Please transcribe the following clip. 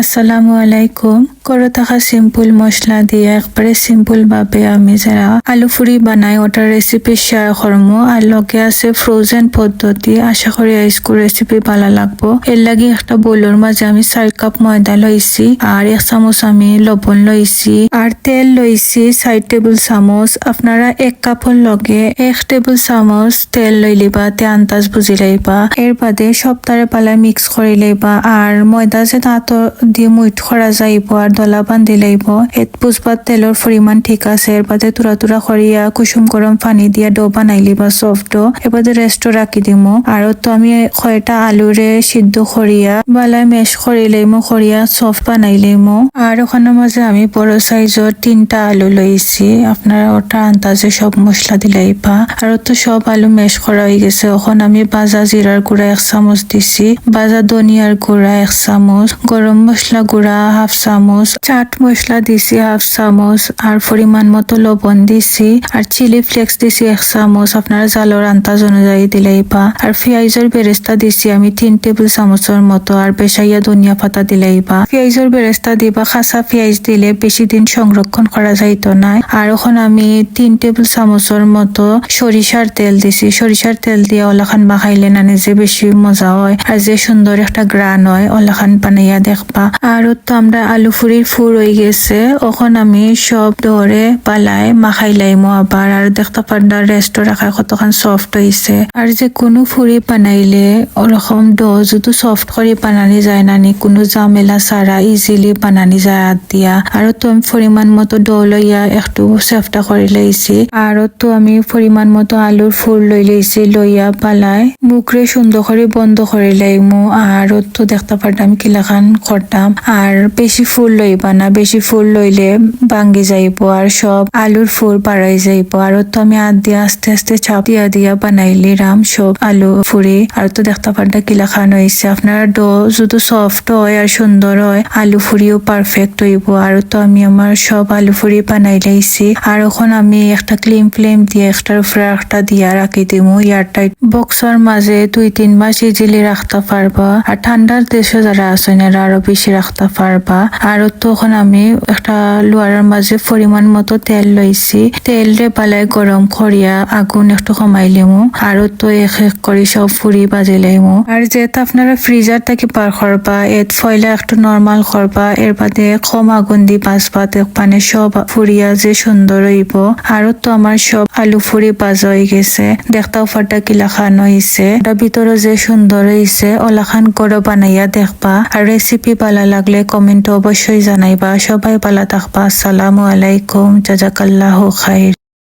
আসসালামু আলাইকুম। করে থাকা সিম্পল মশলা দিয়ে একবারে সিম্পল ভাবে আমি যারা আলু ফুরি বানাই, ওটার রেসিপি শেয়ার করব আর লগে আছে ফ্রোজেন পদ্ধতি। আশা করি আইসকু রেসিপি ভালো লাগবো। এর লাগে একটা বোলের মাঝে আমি চার কাপ ময়দা লইছি, আর এক চামচ আমি লবণ লইছি, আর তেল লইছি চার টেবিল চামচ। আপনারা এক কাপর লগে এক টেবিল চামচ তেল লই লিবা তে আন্দাজ বুঝি লইবা। এর বাদে সপ্তাহে পালা মিক্স করে লইবা। আর ময়দা যে দাঁত দিয়ে মুইট করা যাইব আর দলা বান্ধি লাইব। এত বুঝবার তেলের পরিমাণ ঠিক আছে এর বাদে তুরা তুরা করিয়া কুসুম গরম পানি দিয়া ডো বানাই লিবা সফট ডো এবারে রেস্টও রাখি দিমু। আর তো আমি কয়টা আলুরে সিদ্ধ করিয়া বালাই মেশ করি লইমু করিয়া সফট বানাই লইমু। আর ওখানের মাঝে আমি বড় সাইজর তিনটা আলু লইছি আপনারা ওটা আন্দাজে সব মশলা দিলাইবা আর তো সব আলু মেশ করা হয়ে গেছে। এখন আমি বাজা জিরার গুঁড়া এক চামচ দিছি, বাজা ধনিয়ার গুঁড়া এক চামচ গরম মশলা গুঁড়া, হাফ চামচ, চাট মশলা দিছি, হাফ চামচ, আর পরিমাণ মতো লবণ দিছি, আর চিলি ফ্লেক্স দিছি এক চামচ। আপনারা জালর আন্দাজ অনুযায়ী দিলেই বা, আর পেঁয়াজের বেরেস্তা দিছি আমি তিন টেবিল চামচের মতো, আর বেসাইয়া ধনিয়া পাতা দিলেইবা পেঁয়াজের বেরেস্তা দিবা খাসা পেঁয়াজ দিলে বেশি দিন সংরক্ষণ করা যাইতো না আর এখন আমি তিন টেবিল চামচের মতো সরিষার তেল দিছি। সরিষার তেল দিয়ে ওলাখান মাখাইলে নানি যে বেশি মজা হয়, আর যে সুন্দর একটা গ্রান হয় ওলাখান বানাইয়া দেখবা আর তো আমরা আলু ফুরির ফুর হয়ে গেছে। ওখন আমি সব ধরে পালাই মাখাই লাইমো আবার। আর দেখতে পান্ডা রেস্ট রাখা কতখান সফট হয়েছে আর যে কোনো ফুরি বানাইলে ওরকম ডো যদি সফট করে বানানি যায় নানি কোনো ঝামেলা ছাড়া ইজিলি বানানি যায় হাত দিয়া। আর তো আমি পরিমাণ মতো ডো লইয়া একটু চেষ্টা করে লইছি। আর তো আমি পরিমাণ মতো আলুর ফুল লই লইছি, লইয়া পালাই। মুখরে সুন্দর করে বন্ধ করে লাইমু। আর তো দেখতে পারতাম কিলাখান করতাম আর বেশি ফুল লইবা না, বেশি ফুল লইলে ভাঙ্গি যাইব আর সব আলুর ফুল বাড়াই যাইব। আর তো আমি হাত দিয়ে আস্তে আস্তে চাপ দিয়া দিয়া বানাইলি রাম সব আলু ফুরি আর তো দেখতে পারটা কিলা খান হয়েছে আপনার ডো যদি সফট হয় আর সুন্দর হয়, আলু ফুরিও পারফেক্ট হইব। আর তো আমি আমার সব আলু ফুরি বানাই লাইছি। আর এখন আমি একটা ক্লিম ফ্লেম দিয়ে একটার উপরে একটা দিয়া রাখি দিমু। এয়ারটাইট বক্সের মাঝে দুই, তিন মাস ইজিলি রাখতে পারবা। আর ঠান্ডার দেশে যারা আছেন, এরা আরও বেশি রাখতে পারবা। আর তখন আমি একটা লোয়ারের মাঝে পরিমাণ মতো তেল লইছি। তেল রে পালাই গরম করিয়া আগুন একটু কমাই লিমু। আর তো এক এক করে সব ফুরি বাজে লাইমু আর যেহেতু আপনারা ফ্রিজার থেকে পার করবা, এত ফয়লা একটু নর্মাল করবা, এর বাদে কম আগুন দি বাজবা মানে সব ফুরিয়া যে সুন্দর হইব। আর তো আমার সব আলু ফুরি বাজা হয়ে গেছে। দেখতাও ফাটা কিলা খান হয়েছে ওটার ভিতরে যে সুন্দর হয়েছে ওলাখান করে বানাইয়া দেখবা। আর রেসিপি ভালো লাগলে কমেন্ট অবশ্যই জানাইবা। সবাই ভালো থাকবা। আসসালামু আলাইকুম। জাজাকাল্লাহ খাইর।